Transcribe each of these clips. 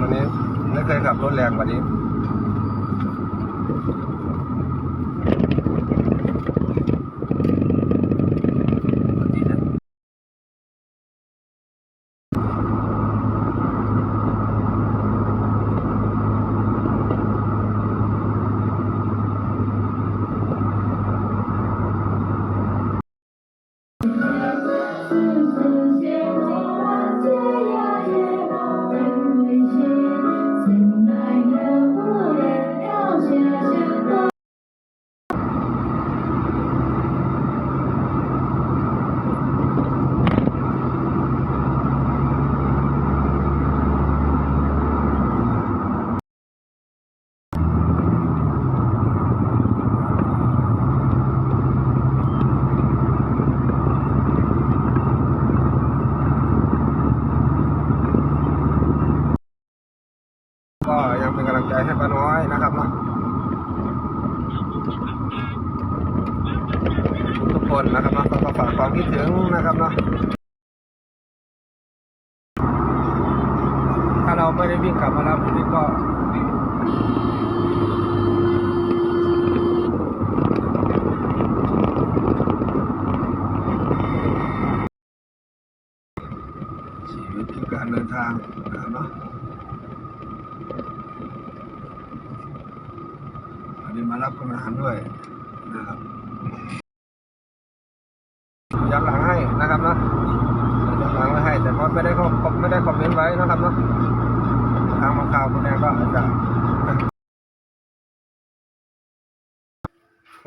วันนี้ไม่เคยขับรถแรงกว่านี้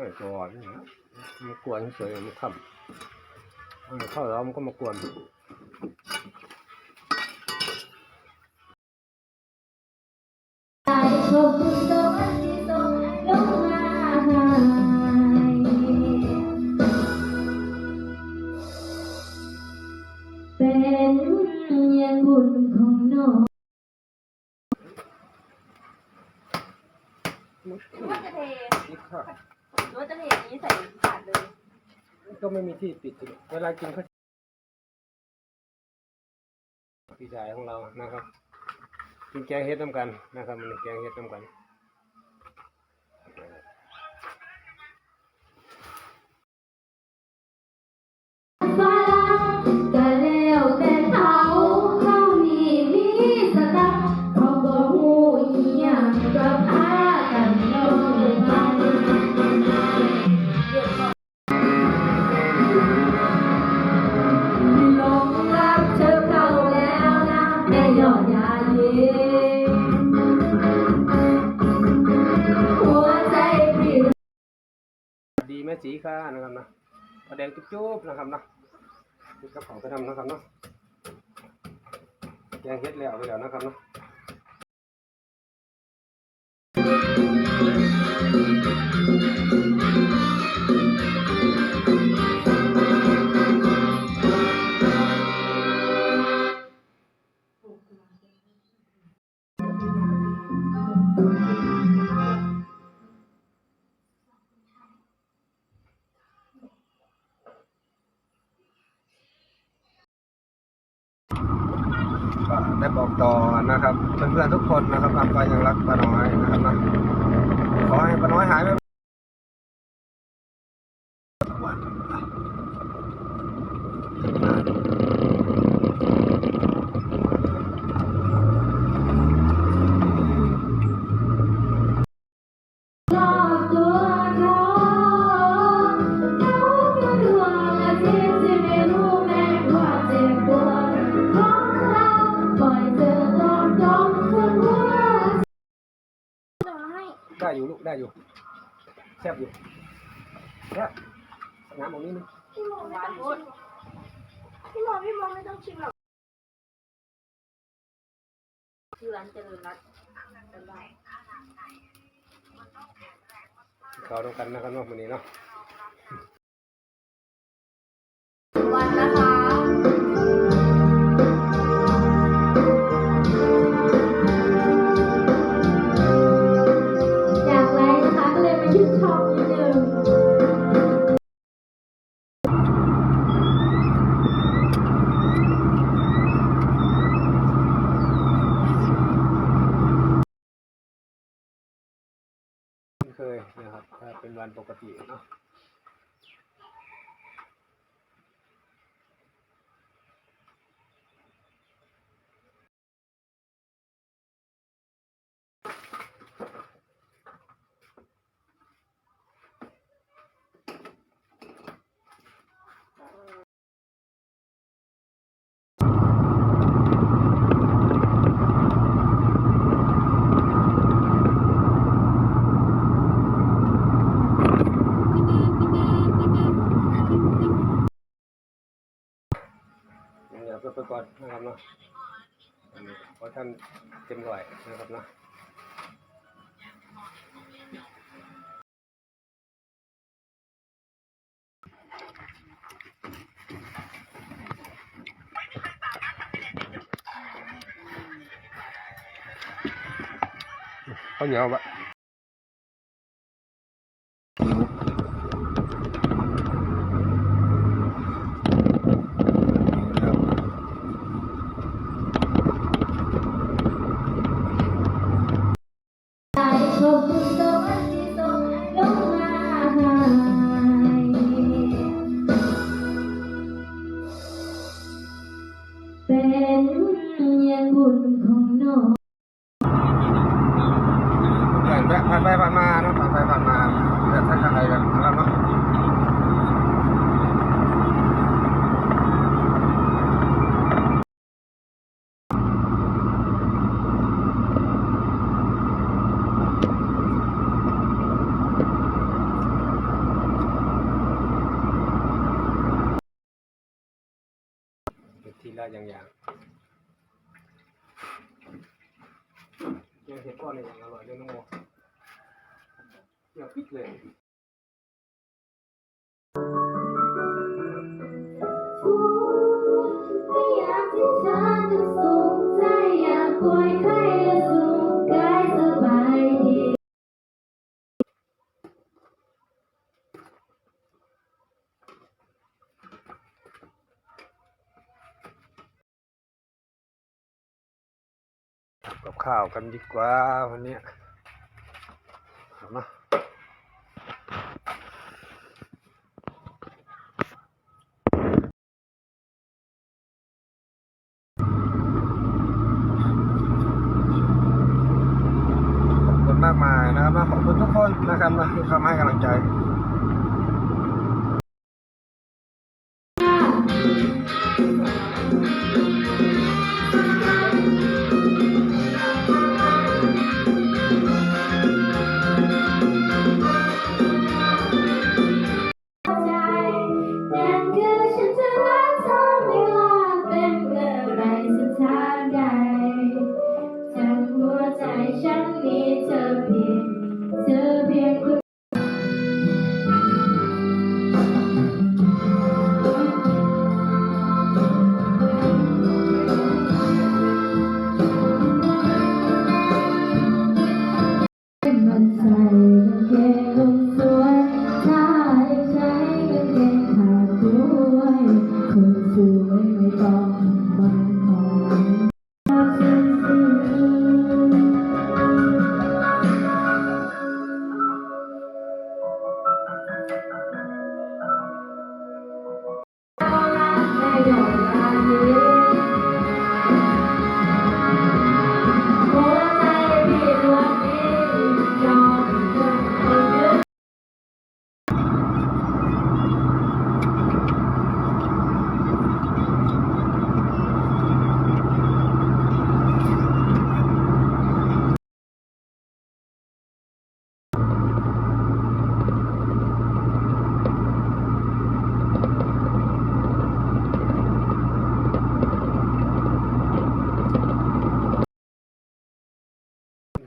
เฮ้ยตัวอ่อนนี่นะมากวนเฉยมันทำเออเข้าแล้วมันก็มากวนชมากินข้าพี่ชายของเรานะครับ กินแกงเฮ็ดน้ำกันนะครับมันแกงเฮ็ดน้ำกัน สีค่ะนะครับนะปลาแดงจุ๊บๆนะครับนะนี่กระเป๋าไปทำนะครับเนาะแกงเฮ็ดแล้วไปแล้วนะครับเนาะก็ ได้บอกต่อนะครับเพื่อนๆทุกคนนะครับทำไปยังรักป้าน้อยนะครับนะขอให้ป้าน้อยหายไป ร้านเจริญรัตน์จำได้ เขาต้องกันนะครับเนาะวันนี้เนาะ อันนี้เพราะท่านเต็มร้อยนะครับเนาะข้าวเหนียวบะ กับข้าวกันดีกว่าวันนี้เอาม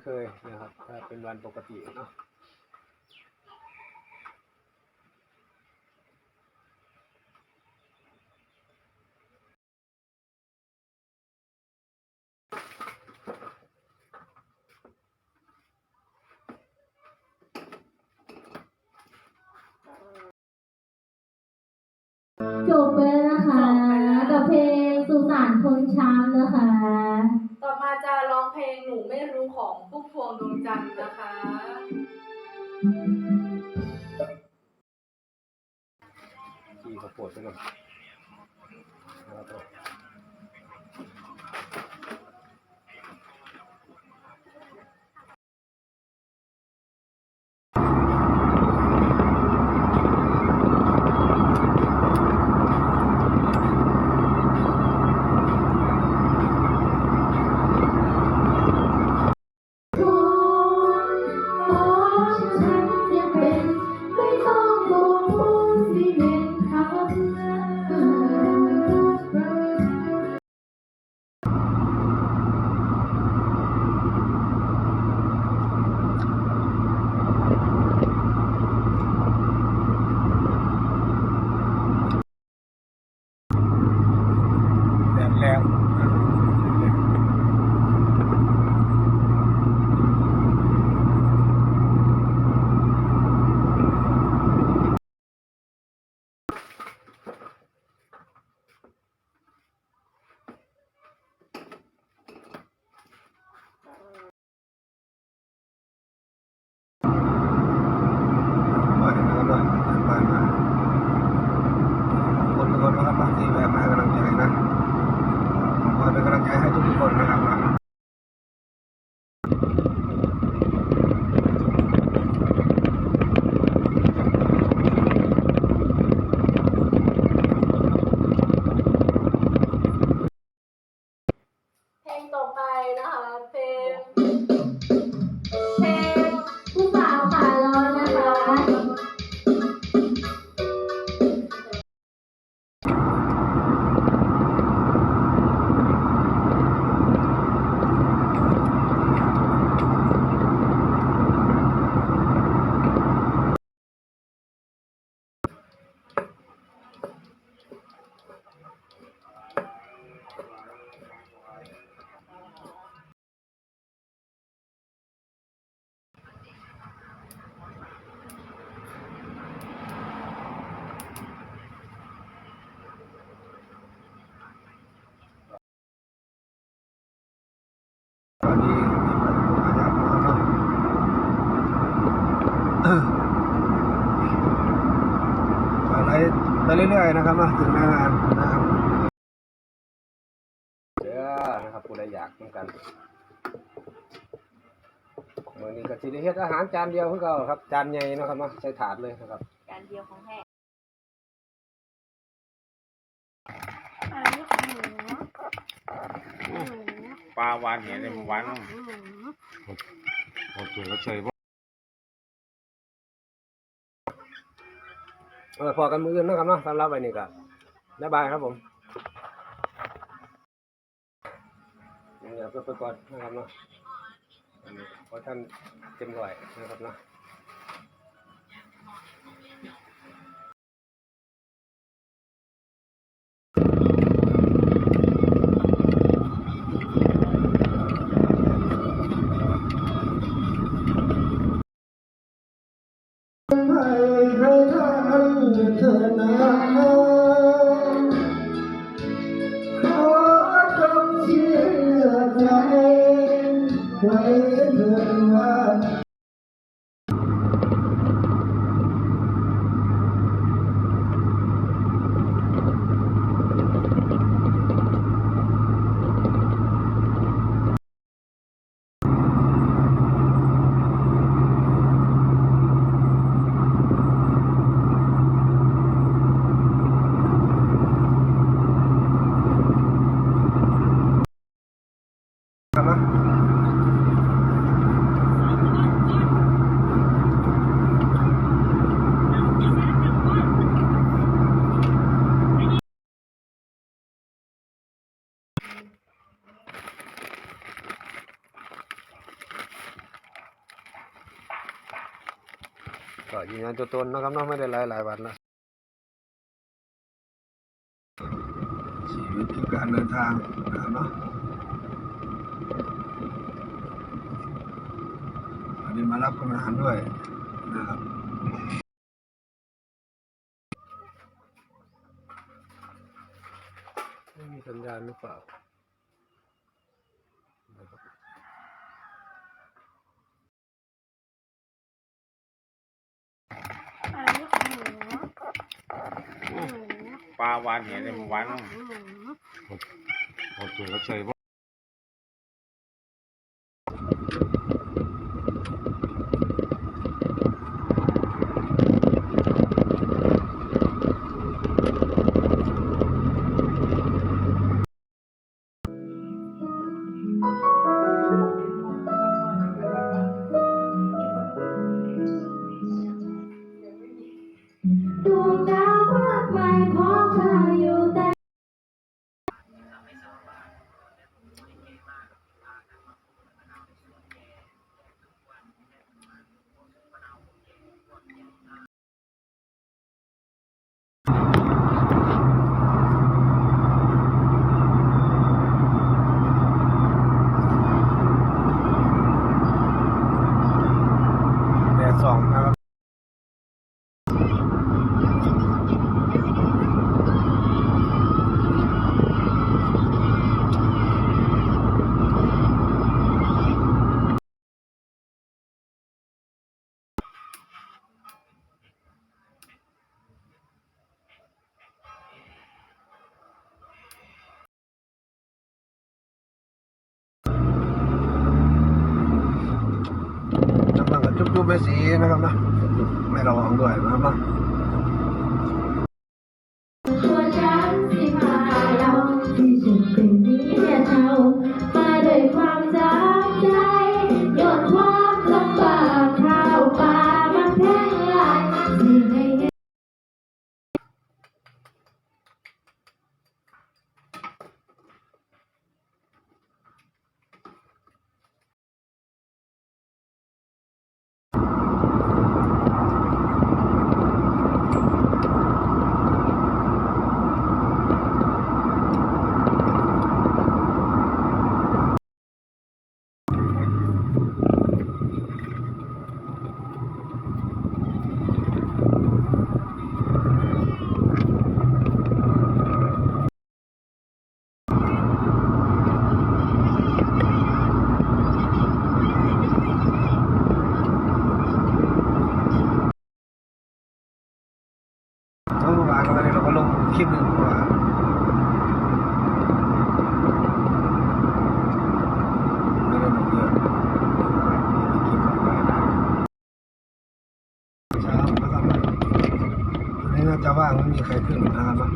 เคยนะครับ ถ้าเป็นวันปกติเนาะจบไปแล้วนะคะกับเพลงสุสานคนช้ำนะคะ พลงหนูไม่รู้ของพุ่มพวงดวงจันทร์นะคะ ที่เขาปวดไปหน่อย เรื่อยๆนะครับมาถึงหน้างานนะครับเด้อนะครับผู้ใดอยากเหมือนกันมื่อนี้ก็สิได้เฮ็ดอาหารจานเดียวคือเก่าครับ จานใหญ่เนาะครับเนาะใช้ถาดเลยนะครับการเดียวของแท้ปลาหวานเห็นเลยหวานโอเคก็เฉยเออ พอกันมืออื่นนะครับเนาะสำหรับวันนี้ก็บ๊ายบายครับผมเดี๋ยวไปก่อนนะครับเนาะอันนี้เพราะท่านเต็มร้อยนะครับเนาะ ก็ยืนยันตัวตนนะครับเนาะไม่ได้หลายหลายวันแล้วชีวิตคือการเดินทางนะครับเนาะอันนี้มารับคนงานด้วยนะครับไม่มีสัญญาณหรือเปล่า ปลาวานเห็นหวาน หอมสวยก็ใส่บ รูปแม่สีนะครับนะแม่ระวังด้วยนะครับนะ คลิปหนึ่งว่าจะว่างไม่มีใครขึ้นมาบ้าง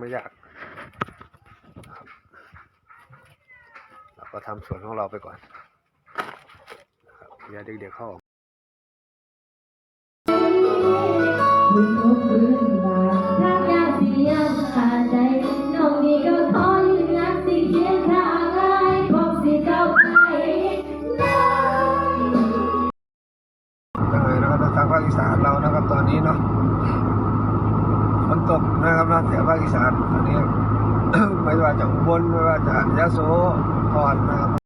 ไม่ยากเราก็ทำสวนของเราไปก่อนอย่าเด็กๆเเดี๋ยวเขาใจน้งยืเขียนาล่ขอก้ตั้งภาคอีสานเรานะครับตอนนี้เนาะ ตกนะครับนะแถวภาคอีสานอันนี้ไม่ว่าจะอุบลไม่ว่าจะยะโสธรนะครับ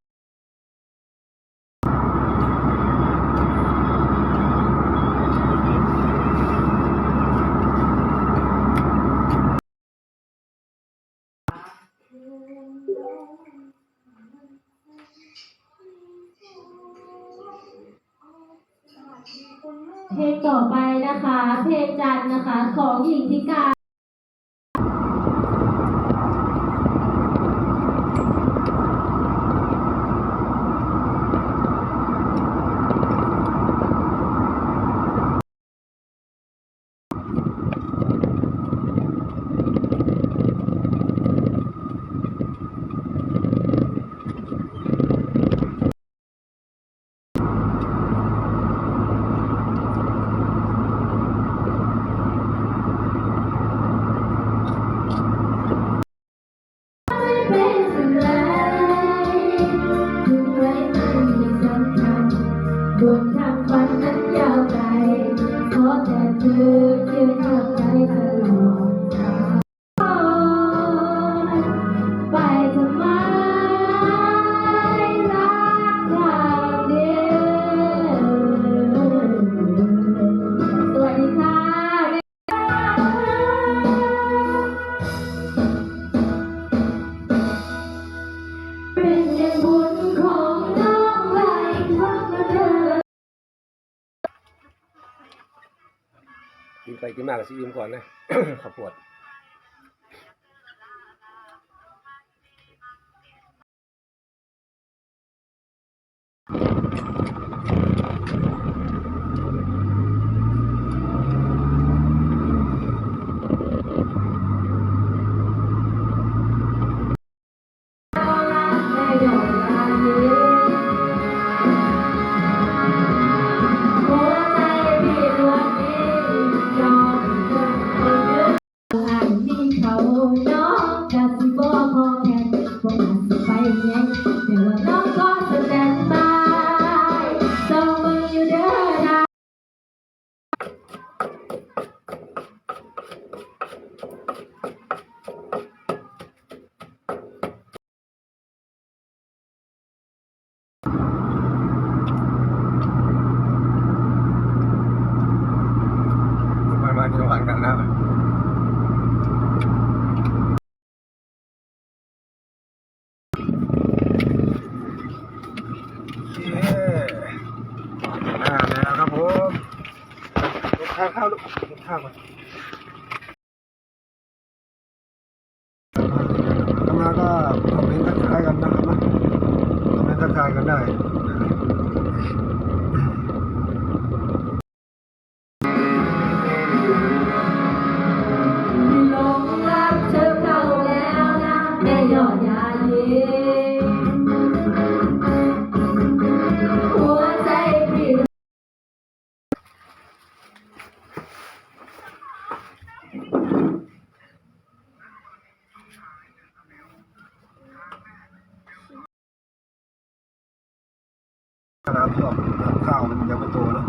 สีอิ่มก่อนนะขับปวโพด Johan Karnawan น้ำท่วมข้าวมันยังไม่โตนะ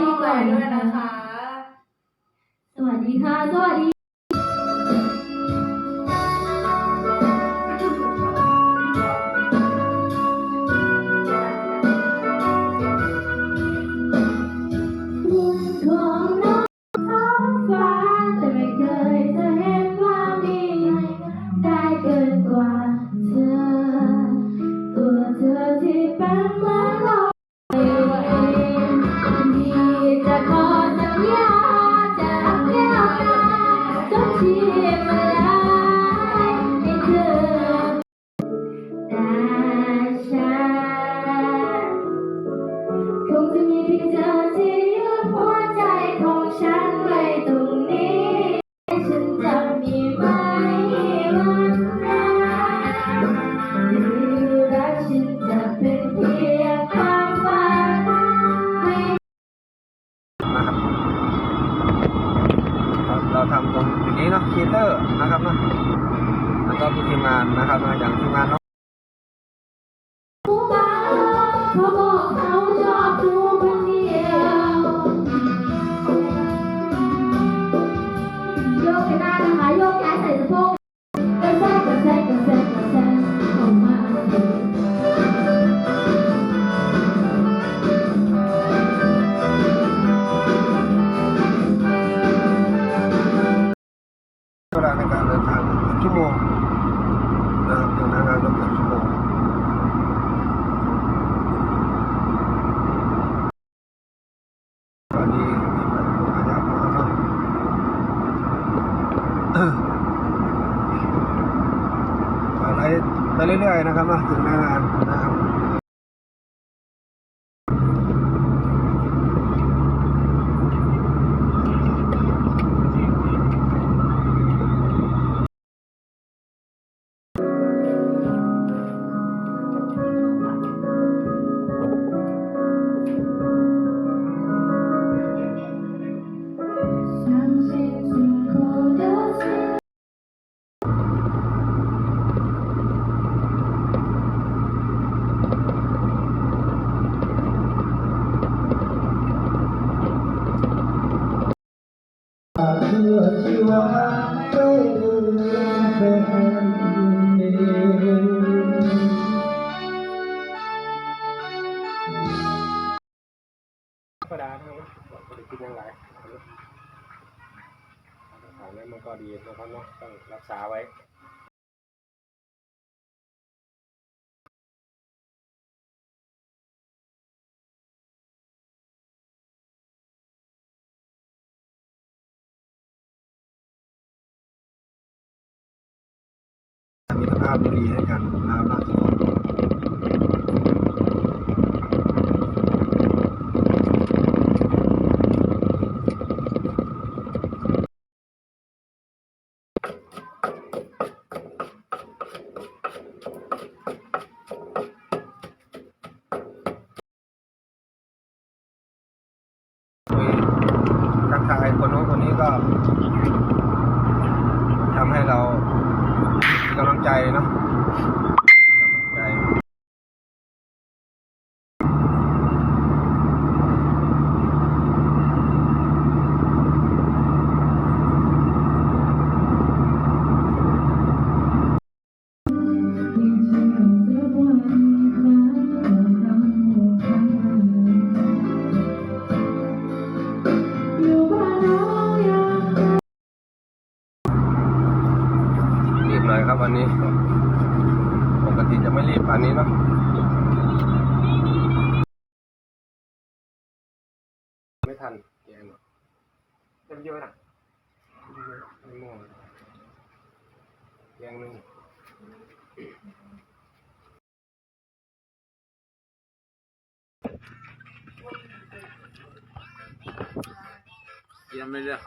ปีใด้วยนะคะ สวัสดีค่ะ สวัสดี ทีมงานนะครับอย่างทีมงาน เรื่อยๆนะครับถึงนางานนะครับ ขางนั้นมันก็ดีนะครับเนาะต้องรักษาไว้มิตรภาพดีให้กันนะครับ muamele